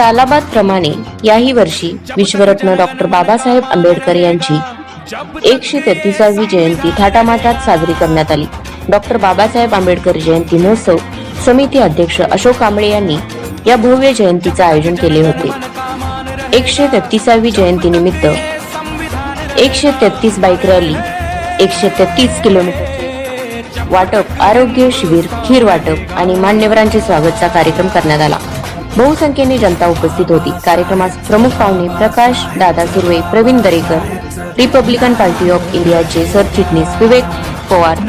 सालाबाद याही वर्षी विश्वरत्न डॉक्टर बाबासाहेब आंबेडकर यांची एकशे तेहतीसावी जयंती थाटामाटात साजरी करण्यात आली. डॉक्टर बाबासाहेब आंबेडकर जयंती महोत्सव समिती अध्यक्ष अशोक कांबळे यांनी या भव्य जयंतीचे आयोजन केले होते. एकशे तेहतीसावी जयंती निमित्त एकशे तेहतीस बाईक रॅली एकशे तेहतीस किलोमीटर वाटप आरोग्य शिबिर खीर वाटप आणि मान्यवरांचे स्वागतचा कार्यक्रम करण्यात आला. बहुसंख्येने जनता उपस्थित होती. कार्यक्रमास प्रमुख पाहुणे Prakash Dada Surve Pravin Darekar republican party of इंडियाचे सरचिटणीस विवेक पवार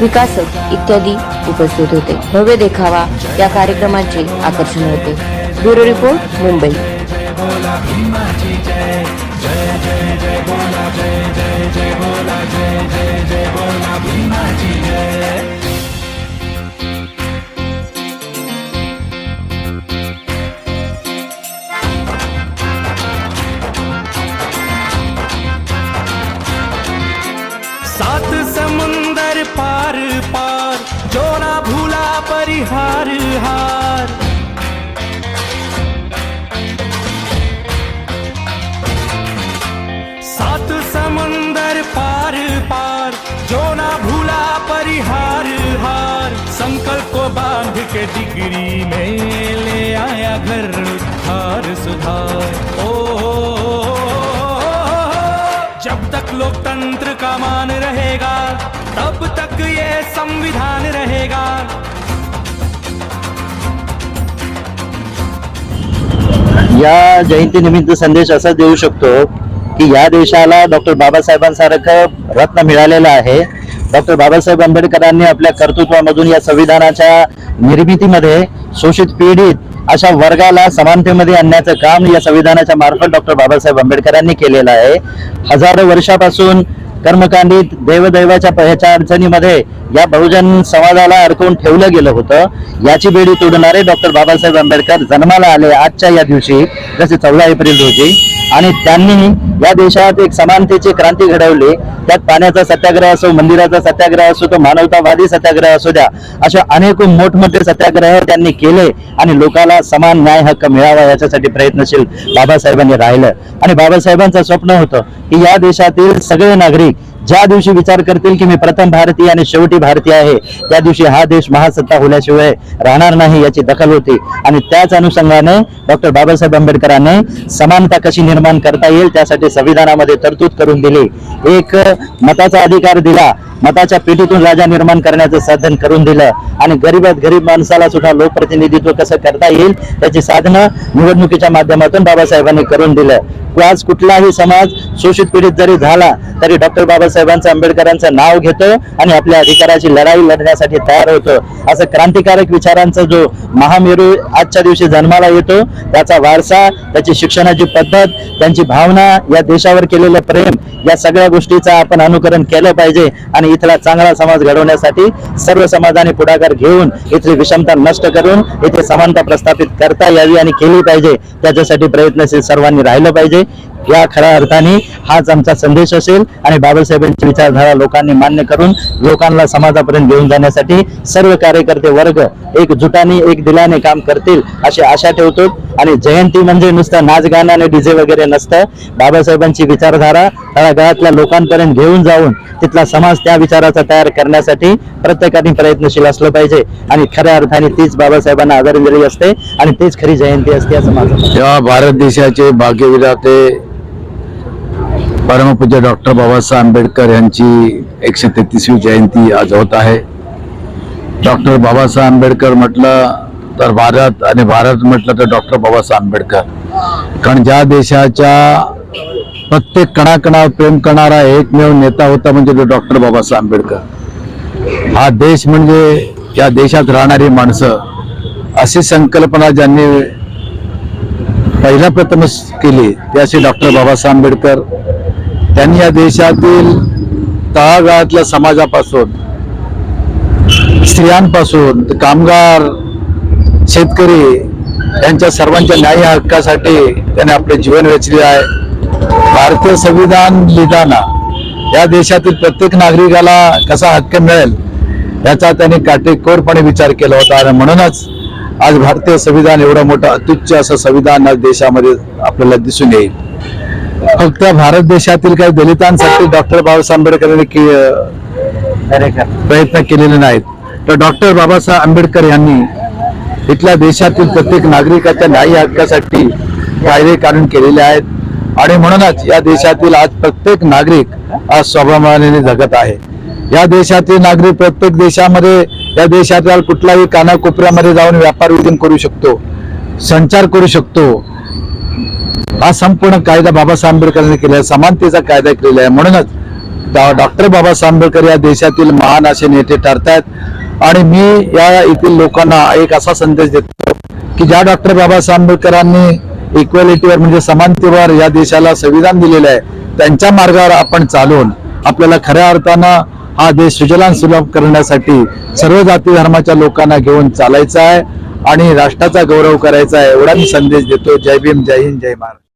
विकासक इत्यादी उपस्थित होते. भव्य देखावा या कार्यक्रमाचे आकर्षण होते. Bureau report Mumbai. परिहार हार। सात समुंदर पार पार। जो ना भूला परिहार हार। संकल्प को बाँध के डिग्री में ले आया घर उद्धार सुधार। ओ, जब तक लोकतंत्र का मान रहेगा तब तक ये संविधान या जयंतीनिमित्त संदेश असा देऊ शकतो की या देशाला डॉक्टर बाबासाहेबांसारखं रत्न मिळालेलं आहे. डॉक्टर बाबासाहेब आंबेडकरांनी आपल्या कर्तृत्वामधून या संविधानाच्या निर्मितीमध्ये शोषित पीडित अशा वर्गाला समानतेमध्ये आणण्याचं काम या संविधानाच्या मार्फत डॉक्टर बाबासाहेब आंबेडकरांनी केलेलं आहे. हजारो वर्षापासून कर्मकांडीत देवदैवाच्या ह्याच्या अडचणीमध्ये या बहुजन समाजाला अडकवून ठेवलं गेलं होतं. याची बेडी तोडणारे डॉक्टर बाबासाहेब आंबेडकर जन्माला आले आजच्या या दिवशी जसे चौदा एप्रिल रोजी. आणि त्यांनी या देशात एक समानतेची क्रांती घडवली. त्यात पाण्याचा सत्याग्रह असो मंदिराचा सत्याग्रह असो तो मानवतावादी सत्याग्रह असू द्या अशा अनेक मोठमोठे सत्याग्रह त्यांनी केले आणि लोकाला समान न्याय हक्क मिळावा याच्यासाठी प्रयत्नशील बाबासाहेबांनी राहिलं. आणि बाबासाहेबांचं स्वप्न होतं की या देशातील सगळे नागरिक ज्या दिवशी विचार करतील की मी प्रथम भारतीय आणि शेवटी भारतीय आहे त्या दिवशी हा देश महासत्ता होण्याशिवाय राहणार नाही याची दखल होती. आणि त्याच अनुषंगाने डॉक्टर बाबासाहेब आंबेडकरांनी समानता कशी निर्माण करता येईल त्यासाठी संविधानामध्ये तरतूद करून दिली. एक मताचा अधिकार दिला मताच्या पेटीतून राजा निर्माण करण्याचं साधन करून दिलं. आणि गरीबात गरीब माणसाला सुद्धा लोकप्रतिनिधित्व कसं करता येईल त्याची साधनं निवडणुकीच्या माध्यमातून बाबासाहेबांनी करून दिलं. आज कुठलाही समाज शोषित पीडित जरी झाला तरी डॉक्टर बाबासाहेब बाबासाहेबांचं आंबेडकरांचं नाव घेतो आणि आपल्या अधिकाराची लढाई लढण्यासाठी तयार होतो. असं क्रांतिकारक विचारांचा जो महामेरू आजच्या दिवशी जन्माला येतो त्याचा वारसा त्याची शिक्षणाची पद्धत त्यांची भावना या देशावर केलेलं प्रेम या सगळ्या गोष्टीचा आपण अनुकरण केलं पाहिजे आणि इथला चांगला समाज घडवण्यासाठी सर्व समाजाने पुढाकार घेऊन इथली विषमता नष्ट करून इथे समानता प्रस्थापित करता यावी आणि केली पाहिजे. त्याच्यासाठी प्रयत्नशील सर्वांनी राहिलं पाहिजे. या खऱ्या अर्थाने हाच आमचा संदेश असेल आणि बाबासाहेबांची विचारधारा लोकांनी मान्य करून लोकांना समाजापर्यंत घेऊन जाण्यासाठी सर्व कार्यकर्ते वर्ग एकजुटाने एक दिलाने काम करतील अशी आशा ठेवतो. आणि जयंती म्हणजे नुसतं नाचगाणं आणि डीजे वगैरे नसतं. बाबासाहेबांची विचारधारा तळागाळातल्या लोकांपर्यंत घेऊन जाऊन तिथला समाज त्या विचाराचा तयार करण्यासाठी प्रत्येकाने प्रयत्नशील असलं पाहिजे. आणि खऱ्या अर्थाने तीच बाबासाहेबांना आदरांजली असते आणि तीच खरी जयंती असते असं माझं या भारत देशाचे भाग्यविधाते परमपूज्य डॉक्टर बाबासाहेब आंबेडकर यांची एकशे तेहतीसवी जयंती आज होत आहे. डॉक्टर बाबासाहेब आंबेडकर म्हटलं तर भारत आणि भारत म्हटलं तर डॉक्टर बाबासाहेब आंबेडकर. कारण ज्या देशाच्या प्रत्येक कणाकणावर प्रेम करणारा एकमेव नेता होता म्हणजे तो डॉक्टर बाबासाहेब आंबेडकर. हा देश म्हणजे या देशात राहणारी माणसं. अशी संकल्पना ज्यांनी पहिल्या प्रथमच केली ते असे डॉक्टर बाबासाहेब आंबेडकर त्यांनी या देशातील तळागाळातल्या समाजापासून स्त्रियांपासून कामगार शेतकरी यांच्या सर्वांच्या न्याय हक्कासाठी त्याने आपले जीवन वेचले आहे. भारतीय संविधान लिहिताना या देशातील प्रत्येक नागरिकाला कसा हक्क मिळेल याचा त्याने काटेकोरपणे विचार केला होता आणि म्हणूनच आज भारतीय संविधान एवढं मोठं अत्युच्च असं संविधान आज देशामध्ये आपल्याला दिसून येईल. फक्त भारत देशातील काही दलितांसाठी डॉक्टर बाबासाहेब आंबेडकरांनी के- प्रयत्न केलेले नाहीत. तर डॉक्टर बाबासाहेब आंबेडकर यांनी इथल्या देशातील प्रत्येक नागरिकाच्या न्याय हक्कासाठी कायदे काढून केलेले आहेत. आणि म्हणूनच या देशातील आज प्रत्येक नागरिक आज स्वाभिमानाने जगत आहे. या देशातील नागरिक प्रत्येक देशामध्ये या देशातील कुठल्याही कानाकोपऱ्यामध्ये जाऊन व्यापार विधीन करू शकतो संचार करू शकतो हा संपूर्ण कायदा बाबासाहेब आंबेडकरांनी केला आहे. समानतेचा कायदा केलेला आहे. म्हणूनच डॉक्टर बाबासाहेब आंबेडकर या देशातील महान असे नेते ठरतायत. आणि मी या येथील लोकांना एक असा संदेश देतो की ज्या डॉक्टर बाबासाहेब आंबेडकरांनी इक्वॅलिटीवर म्हणजे समानतेवर या देशाला संविधान दिलेलं आहे त्यांच्या मार्गावर आपण चालून आपल्याला खऱ्या अर्थानं हा देश सुजलान सुलभ करण्यासाठी सर्व जाती धर्माच्या लोकांना घेऊन चालायचा आहे. आणि राष्ट्राचा गौरव करायचा आहे एवढा मी संदेश देतो. जय भीम जय हिंद जय महाराष्ट्र.